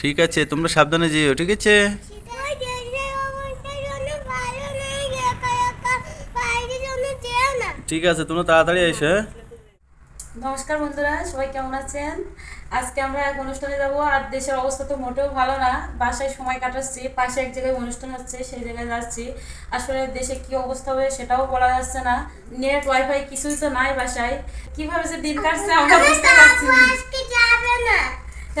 ঠিক আছে তোমরা সাবধানে যেও ঠিক আছে? ঠিক আছে তোমরা তাড়াতাড়ি এসো হ্যাঁ? নমস্কার বন্ধুরা সবাই কেমন আছেন? আজকে আমরা এক অনুষ্ঠানে যাব আর দেশের অবস্থা তো মোটেও ভালো না। বাসায় সময় কাটাচ্ছি পাশে এক জায়গায় অনুষ্ঠান হচ্ছে সেই জায়গায় যাচ্ছি। আসলে দেশে কি অবস্থা হবে সেটাও বলা যাচ্ছে না। নেট ওয়াইফাই কিছুই তো নাই বাসায়। কীভাবে যে দিন কাটছে আমরা বুঝতে পারছি না।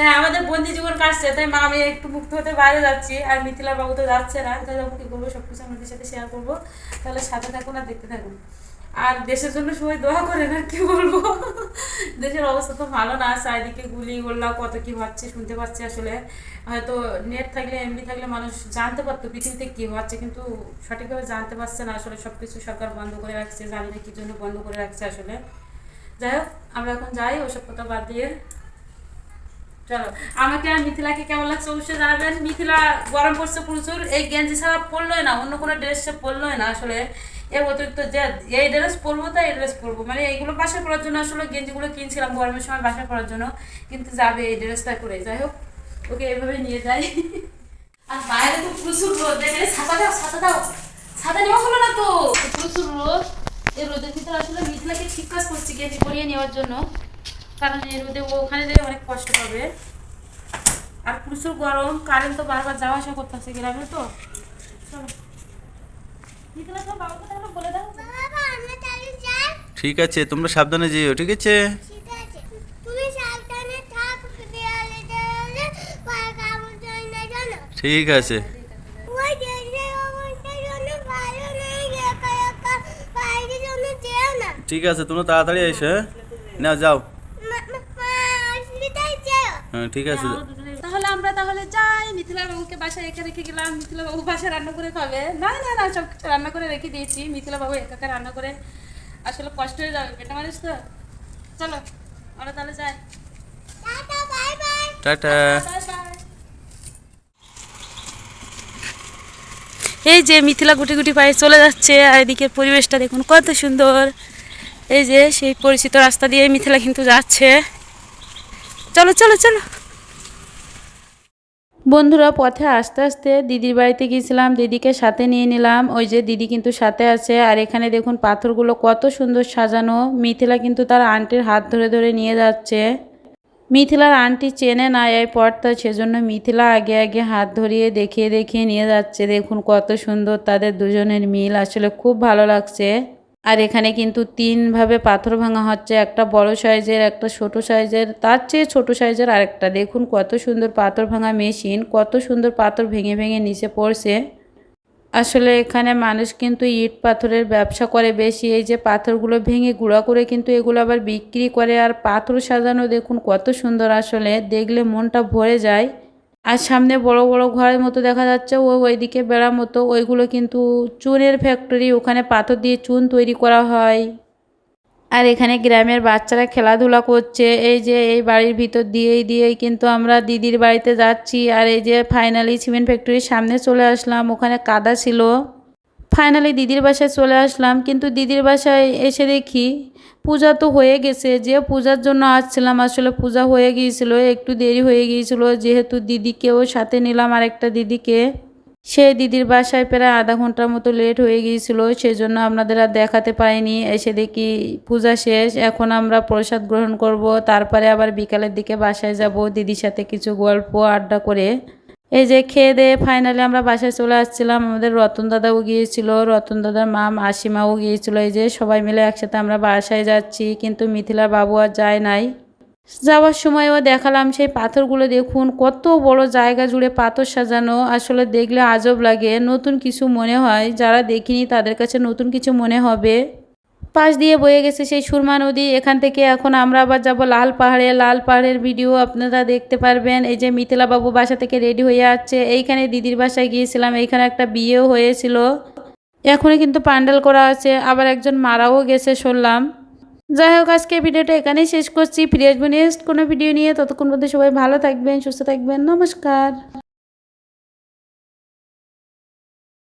হ্যাঁ আমাদের বন্দি জীবন কাটছে, তাই মা, আমি একটু মুক্ত হতে বাইরে যাচ্ছি, আর মিথিলা বাবু তো যাচ্ছে না, তাই যাব কি করব, সব কিছু আমাদের সাথে শেয়ার করব, তাহলে সাথে থাকুন আর দেখতে থাকুন। আর দেশের জন্য সবাই দোয়া করে না, কি বলব? দেশের অবস্থা তো ভালো না, চারিদিকে গুলি গোল্লা, কত কি হচ্ছে শুনতে পাচ্ছি আসলে। হয়তো নেট থাকলে এমবি থাকলে মানুষ জানতে পারতো পৃথিবীতে কি হচ্ছে, কিন্তু সঠিকভাবে জানতে পারছে না আসলে সব কিছু সরকার বন্ধ করে রাখছে, জানি না কি জন্য বন্ধ করে রাখছে আসলে। যাই হোক, আমরা এখন যাই, ওসব কথা বাদ দিয়ে। চলো, আমাকে আর মিথিলাকে কেমন লাগছে অবশ্যই জানাবেন। মিথিলা গরম পড়ছে প্রচুর, এই গেঞ্জি ছাড়া পরলোই না, অন্য কোনো ড্রেস সে না আসলে। এর অতিরিক্ত যে, এই ড্রেস পরবো তাই এই ড্রেস পরবো। মানে এইগুলো বাসায় পরার জন্য আসলে গেঞ্জিগুলো কিনছিলাম গরমের সময় বাসায় পরার জন্য, কিন্তু যাবে এই ড্রেসটা করে যাই হোক, ওকে এভাবে নিয়ে যাই। আর বাইরে তো প্রচুর রোদ, দেখে ছাতা দাও ছাতা দাও। ছাতা নেওয়া হলো না তো? প্রচুর রোদ। এই রোদের ভিতরে আসলে মিথিলাকে ঠিক কাজ করছি গেঞ্জি পরিয়ে নেওয়ার জন্য। কারণ এই রোদে ওখানে যেয়ে অনেক কষ্ট পাবে। আর প্রচুর গরম কারেন্ট তো বারবার যাওয়া আসা করতেছে গ্রামে তো। ঠিক আছে তোমরা সাবধানে যেও ঠিক আছে? ঠিক আছে। ঠিক আছে। তোমরা তাড়াতাড়ি এসো হ্যাঁ? না যাও। ঠিক আছে। তাহলে আমরা তাহলে যাই মিথিলা বাবুকে বাসায় রেখে রেখে গেলাম মিথিলা বাবু বাসায় রান্না করে খাবে। না না না সব কিছু রান্না করে রেখে দিয়েছি মিথিলা বাবু একা একা রান্না করে আসলে কষ্ট হয়ে যাবে বেটা মানুষ তো। চলো আমরা তাহলে যাই। টাটা. এই যে মিথিলা গুটি গুটি পায়ে চলে যাচ্ছে আর এদিকের পরিবেশটা দেখুন কত সুন্দর। এই যে সেই পরিচিত রাস্তা দিয়ে মিথিলা কিন্তু যাচ্ছে। চলো চলো চলো। বন্ধুরা, পথে আস্তে আস্তে দিদির বাড়িতে গিয়েছিলাম, দিদিকে সাথে নিয়ে নিলাম। ওই যে দিদি কিন্তু সাথে আছে। আর এখানে দেখুন পাথরগুলো কত সুন্দর সাজানো। মিথিলা কিন্তু তার আন্টির হাত ধরে ধরে নিয়ে যাচ্ছে। মিথিলার আন্টি চেনে না এই পথটা, সেজন্য মিথিলা আগে আগে হাত ধরিয়ে দেখিয়ে দেখিয়ে নিয়ে যাচ্ছে। দেখুন কত সুন্দর তাদের দুজনের মিল। আসলে খুব ভালো লাগছে। আর এখানে কিন্তু তিনভাবে পাথর ভাঙা হচ্ছে, একটা বড় সাইজের, একটা ছোট সাইজের, তার চেয়ে ছোট সাইজের আরেকটা। দেখুন কত সুন্দর পাথর ভাঙা মেশিন, কত সুন্দর পাথর ভেঙে ভেঙে নিচে পড়ছে। আসলে এখানে মানুষ কিন্তু ইট পাথরের ব্যবসা করে বেশি, এই যে পাথরগুলো ভেঙে গুঁড়া করে কিন্তু এগুলো আবার বিক্রি করে। আর পাথর সাজানো দেখুন কত সুন্দর আসলে, দেখলে মনটা ভরে যায়। আর সামনে বড় বড় ঘরের মতো দেখা যাচ্ছে, ও ওইদিকে বেড়ার মতো। ওইগুলো কিন্তু চুনের ফ্যাক্টরি ওখানে পাথর দিয়ে চুন তৈরি করা হয়। আর এখানে গ্রামের বাচ্চারা খেলাধুলা করছে। এই যে এই বাড়ির ভিতর দিয়েই দিয়েই কিন্তু আমরা দিদির বাড়িতে যাচ্ছি। আর এই যে ফাইনালি সিমেন্ট ফ্যাক্টরির সামনে চলে আসলাম। ওখানে কাদা ছিল। ফাইনালি দিদির বাসায় চলে আসলাম, কিন্তু দিদির বাসায় এসে দেখি পূজা তো হয়ে গেছে। যে পূজার জন্য আসছিলাম, আসলে পূজা হয়ে গিয়েছিল, একটু দেরি হয়ে গিয়েছিল। যেহেতু দিদিকেও সাথে নিলাম আরেকটা দিদিকে সেই দিদির বাসায় প্রায় আধা ঘণ্টার মতো লেট হয়ে গিয়েছিল। সেজন্য আপনাদের আর দেখাতে পারিনি। এসে দেখি পূজা শেষ, এখন আমরা প্রসাদ গ্রহণ করব। তারপরে আবার বিকালের দিকে বাসায় যাব, দিদির সাথে কিছু গল্প, আড্ডা করে। এই যে খেয়ে দিয়ে ফাইনালি আমরা বাসায় চলে আসছিলাম। আমাদের রতন দাদাও গিয়েছিল, রতন দাদার মা মাসিমাও গিয়েছিল। এই যে সবাই মিলে একসাথে আমরা বাসায় যাচ্ছি, কিন্তু মিথিলার বাবু আর যায় নাই। যাওয়ার সময়ও দেখালাম সেই পাথরগুলো দেখুন, কত বড় জায়গা জুড়ে পাথর সাজানো। আসলে দেখলে আজব লাগে, নতুন কিছু মনে হয়। যারা দেখিনি তাদের কাছে নতুন কিছু মনে হবে। পাশ দিয়ে বয়ে গেছে সেই সুরমা নদী। এখান থেকে এখন আমরা আবার যাব লাল পাহাড়ে। লাল পাহাড়ের ভিডিও আপনারা দেখতে পারবেন। এই যে মিথিলা বাবু বাসা থেকে রেডি হয়ে যাচ্ছে এইখানে দিদির বাসায় গিয়েছিলাম। এইখানে একটা বিয়েও হয়েছিল। এখনই কিন্তু প্যান্ডেল করা আছে। আবার একজন মারাও গেছে শুনলাম। যাই হোক, আজকে ভিডিওটা এখানেই শেষ করছি। ফিরে আসব নেক্সট কোনো ভিডিও নিয়ে। ততক্ষণ মধ্যে সবাই ভালো থাকবেন, সুস্থ থাকবেন। নমস্কার।